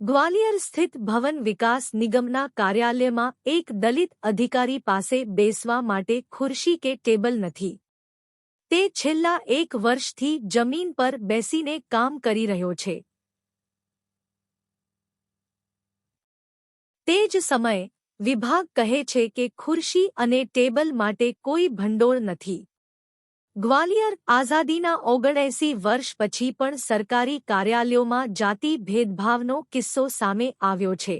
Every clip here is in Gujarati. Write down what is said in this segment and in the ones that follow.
ગ્વાલિયર સ્થિત ભવન વિકાસ નિગમના કાર્યાલયમાં એક દલિત અધિકારી પાસે બેસવા માટે ખુરશી કે ટેબલ નથી. તે છેલ્લા એક વર્ષથી જમીન પર બેસીને કામ કરી રહ્યો છે. તે જ સમયે વિભાગ કહે છે કે ખુરશી અને ટેબલ માટે કોઈ ભંડોળ નથી. ગ્વાલિયર આઝાદીના ઓગણએસી વર્ષ પછી પણ સરકારી કાર્યાલયોમાં જાતિ ભેદભાવનો કિસ્સો સામે આવ્યો છે.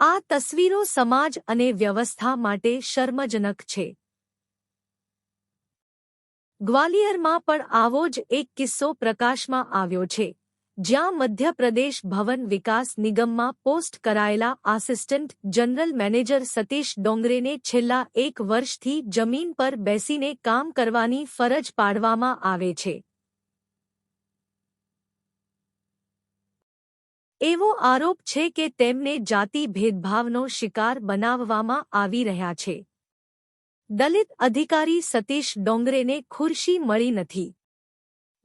આ તસવીરો સમાજ અને વ્યવસ્થા માટે શર્મજનક છે. ગ્વાલિયરમાં પણ આવો જ એક કિસ્સો પ્રકાશમાં આવ્યો છે. જ્યાં મધ્યપ્રદેશ ભવન વિકાસ નિગમમાં પોસ્ટ કરાયેલા આસિસ્ટન્ટ જનરલ મેનેજર સતીશ ડોંગરેને છેલ્લા એક વર્ષથી જમીન પર બેસીને કામ કરવાની ફરજ પાડવામાં આવે છે. એવો આરોપ છે કે તેમને જાતિ ભેદભાવનો શિકાર બનાવવામાં આવી રહ્યા છે. દલિત અધિકારી સતીશ ડોંગરેને ખુરશી મળી નથી.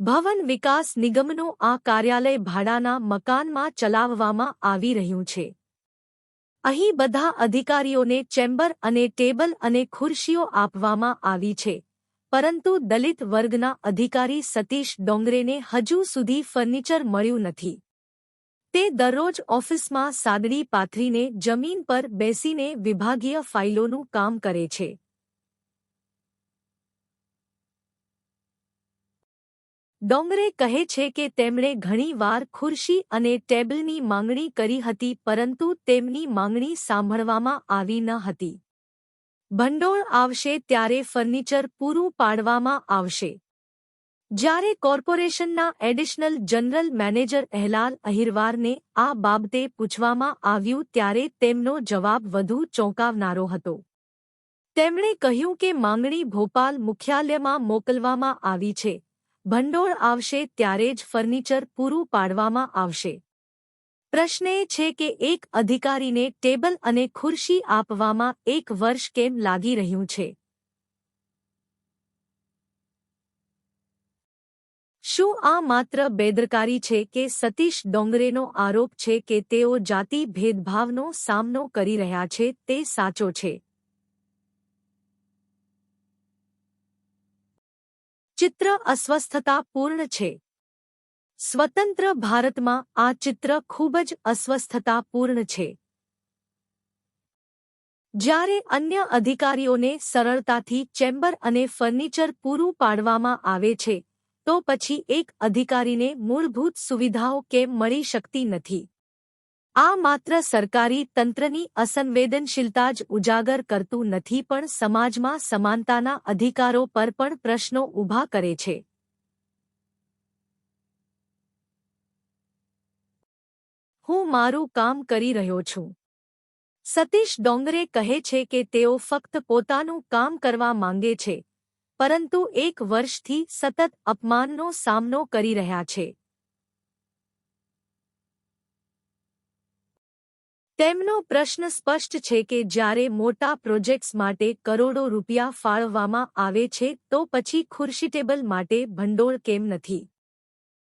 ભવન વિકાસ નિગમનું આ કાર્યાલય ભાડાના મકાનમાં ચલાવવામાં આવી રહ્યું છે. અહીં બધા અધિકારીઓને ચેમ્બર અને ટેબલ અને ખુરશીઓ આપવામાં આવી છે. પરંતુ દલિત વર્ગના અધિકારી સતીશ ડોંગરેને હજુ સુધી ફર્નિચર મળ્યું નથી. તે દરરોજ ઓફિસમાં સાદડી પાથરીને જમીન પર બેસીને વિભાગીય ફાઇલોનું કામ કરે છે. ડોંગરે કહે છે કે તેમણે ઘણીવાર ખુરશી અને ટેબલની માંગણી કરી હતી પરંતુ તેમની માંગણી સાંભળવામાં આવી ન હતી. ભંડોળ આવશે ત્યારે ફર્નિચર પૂરું પાડવામાં આવશે. જ્યારે કોર્પોરેશનના એડિશનલ જનરલ મેનેજર અહેલાલ અહિરવારને આ બાબતે પૂછવામાં આવ્યું ત્યારે તેમનો જવાબ વધુ ચોંકાવનારો હતો. તેમણે કહ્યું કે માંગણી ભોપાલ મુખ્યાલયમાં મોકલવામાં આવી છે. ભંડોળ આવશે ત્યારે જ ફર્નિચર પૂરું પાડવામાં આવશે. પ્રશ્ન એ છે કે એક અધિકારીને ટેબલ અને ખુરશી આપવામાં એક વર્ષ કેમ લાગી રહ્યું છે? શું આ માત્ર બેદરકારી છે કે સતીશ ડોંગરેનો આરોપ છે કે તેઓ જાતિ ભેદભાવનો સામનો કરી રહ્યા છે તે સાચો છે? ચિત્ર અસ્વસ્થતાપૂર્ણ છે. સ્વતંત્ર ભારતમાં આ ચિત્ર ખૂબ જ અસ્વસ્થતાપૂર્ણ છે. જ્યારે અન્ય અધિકારીઓને સરળતાથી ચેમ્બર અને ફર્નિચર પૂરું પાડવામાં આવે છે, તો પછી એક અધિકારીને મૂળભૂત સુવિધાઓ કેમ મળી શકતી નથી? આ માત્ર સરકારી તંત્રની અસંવેદનશીલતા જ ઉજાગર કરતું નથી પણ સમાજમાં સમાનતાના અધિકારો પર પણ પ્રશ્નો ઊભા કરે છે. હું મારું કામ કરી રહ્યો છું. સતીશ ડોંગરે કહે છે કે તેઓ ફક્ત પોતાનું કામ કરવા માંગે છે, પરંતુ એક વર્ષથી સતત અપમાનનો સામનો કરી રહ્યા છે. તેમનો પ્રશ્ન સ્પષ્ટ છે કે જ્યારે મોટા પ્રોજેક્ટ્સ માટે કરોડો રૂપિયા ફાળવવામાં આવે છે, તો પછી ખુરશી ટેબલ માટે ભંડોળ કેમ નથી?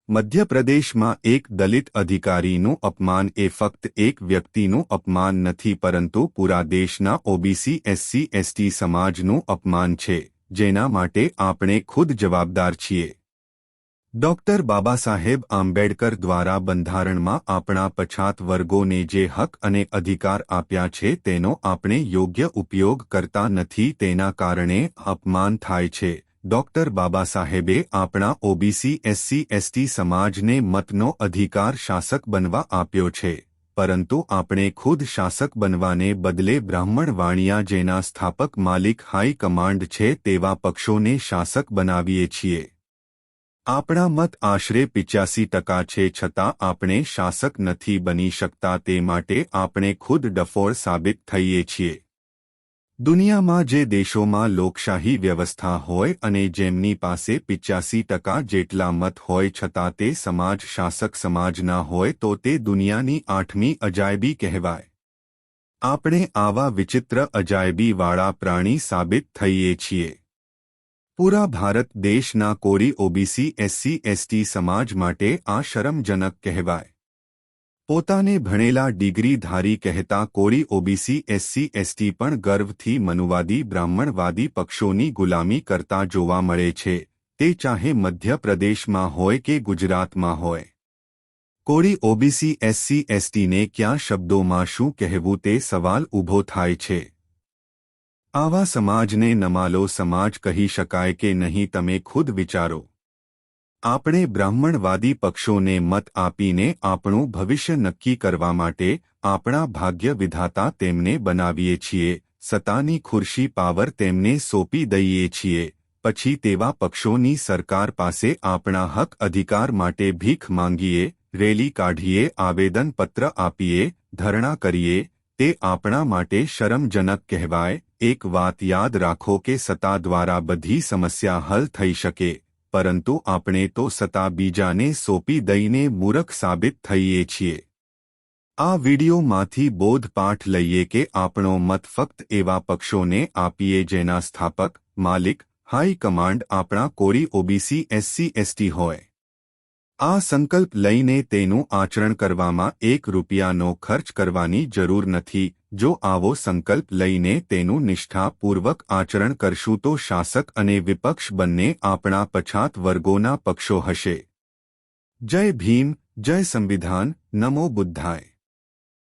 મધ્યપ્રદેશમાં એક દલિત અધિકારીનું અપમાન એ ફક્ત એક વ્યક્તિનું અપમાન નથી, પરંતુ પૂરા દેશના ઓબીસી, એસસી, એસટી સમાજનું અપમાન છે, જેના માટે આપણે ખુદ જવાબદાર છીએ. ડોક્ટર બાબાસાહેબ આંબેડકર દ્વારા બંધારણમાં આપણા પછાત વર્ગોને જે હક અને અધિકાર આપ્યા છે તેનો આપણે યોગ્ય ઉપયોગ કરતા નથી તેના કારણે અપમાન થાય છે. ડોક્ટર બાબાસાહેબે આપણા ઓબીસી, એસસી, એસટી સમાજને મતનો અધિકાર શાસક બનવા આપ્યો છે. પરંતુ આપણે ખુદ શાસક બનવાને બદલે બ્રાહ્મણ વાણિયા જેના સ્થાપક માલિક હાઈ કમાન્ડ છે તેવા પક્ષોને શાસક બનાવીએ છીએ. આપણા મત આશરે પિચ્યાસી ટકા છે છતાં આપણે શાસક નથી બની શકતા તે માટે આપણે ખુદ ડફોર સાબિત થઈએ છીએ. દુનિયામાં જે દેશોમાં લોકશાહી વ્યવસ્થા હોય અને જેમની પાસે પિચ્યાસી ટકા જેટલા મત હોય છતાં તે સમાજ શાસક સમાજના હોય તો તે દુનિયાની આઠમી અજાયબી કહેવાય. આપણે આવા વિચિત્ર અજાયબીવાળા પ્રાણી સાબિત થઈએ છીએ. પૂરા ભારત દેશના કોરી ઓબીસી, એસસી, એસટી સમાજ માટે આ શરમજનક કહેવાય. પોતાને ભણેલા ડિગ્રીધારી કહેતા કોરી ઓબીસી, એસસી, એસટી પણ ગર્વથી મનુવાદી, બ્રાહ્મણવાદી પક્ષોની ગુલામી કરતા જોવા મળે છે, તે ચાહે મધ્યપ્રદેશમાં હોય કે ગુજરાતમાં હોય. કોરી ઓબીસી, એસસી, એસટીને ક્યાં શબ્દોમાં શું કહેવું તે સવાલ ઊભો થાય છે. આવા સમાજને નમાલો સમાજ કહી શકાય કે નહીં તમે ખુદ વિચારો. આપણે બ્રાહ્મણવાદી પક્ષોને મત આપીને આપણું ભવિષ્ય નક્કી કરવા માટે આપણા ભાગ્ય વિધાતા તેમને બનાવીએ છીએ, સત્તાની ખુરશી પાવર તેમને સોંપી દઈએ છીએ, પછી તેવા પક્ષોની સરકાર પાસે આપણા હક અધિકાર માટે ભીખ માંગીએ, રેલી કાઢીએ, આવેદનપત્ર આપીએ, ધરણા કરીએ, તે આપણા માટે શરમજનક કહેવાય એક વાત યાદ રાખો કે સત્તા દ્વારા બધી સમસ્યા હલ થઈ શકે, પરંતુ આપણે તો સત્તા બીજાને સોંપી દઈને મૂરખ સાબિત થઈએ છીએ. આ વિડીયોમાંથી બોધપાઠ લઈએ કે આપણો મત ફક્ત એવા પક્ષોને આપીએ જેના સ્થાપક, માલિક હાઈકમાન્ડ આપણા કોરી ઓબીસી, એસસી, એસટી હોય. આ સંકલ્પ લઈને તેનું આચરણ કરવામાં એક રૂપિયાનો ખર્ચ કરવાની જરૂર નથી. જો આવો સંકલ્પ લઈને તેનું નિષ્ઠાપૂર્વક આચરણ કરશું તો શાસક અને વિપક્ષ બંને આપણા પછાત વર્ગોના પક્ષો હશે. જય ભીમ, જય સંવિધાન, નમો બુદ્ધાય.